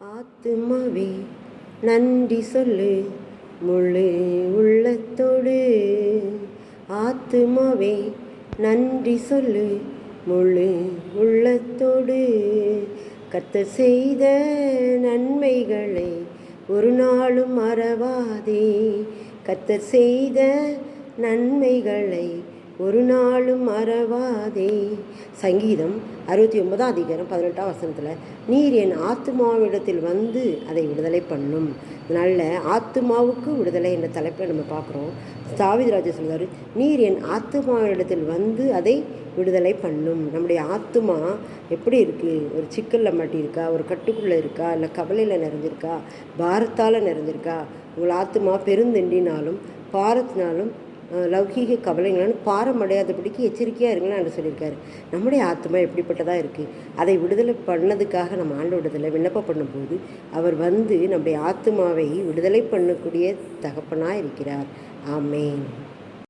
ஆத்துமாவே நன்றி சொல்லு. முழு உள்ளத்தோடு. ஆத்துமாவே நன்றி சொல்லு. முழு உள்ளத்தோடு. கத்த செய்த நன்மைகளை ஒரு நாளும் மறவாதே. கத்த செய்த நன்மைகளை ஒரு நாளும் மறவாதே. சங்கீதம் அறுபத்தி ஒன்பதாம் அதிகாரம் பதினெட்டாம் வசனத்தில் நீர் என் ஆத்மாவிடத்தில் வந்து அதை விடுதலை பண்ணும். நல்ல ஆத்மாவுக்கு விடுதலை என்ற தலைப்பில் நம்ம பார்க்குறோம் தாவிதராஜா சொல்கிறார் நீர் என் ஆத்மாவிடத்தில் வந்து அதை விடுதலை பண்ணும். நம்முடைய ஆத்மா எப்படி இருக்குது ஒரு சிக்கலில் மாட்டியிருக்கா? ஒரு கட்டுக்குள்ளே இருக்கா? இல்லை கவலையில் நிறைஞ்சிருக்கா? பாரத்தால் நிறைஞ்சிருக்கா? உங்கள் ஆத்மா பெருந்தெண்டினாலும் பாரத்தினாலும் லௌகீக கவலைங்களான்னு பாரமடையாதபடிக்கு எச்சரிக்கையாக இருங்களேன் சொல்லியிருக்காரு. நம்முடைய ஆத்மா எப்படிப்பட்டதாக இருக்குது அதை விடுதலை பண்ணதுக்காக நம்ம ஆண்டு விடுதலை விண்ணப்பம் பண்ணும்போது அவர் வந்து நம்முடைய ஆத்மாவை விடுதலை பண்ணக்கூடிய தகப்பனாக இருக்கிறார் ஆமேன்.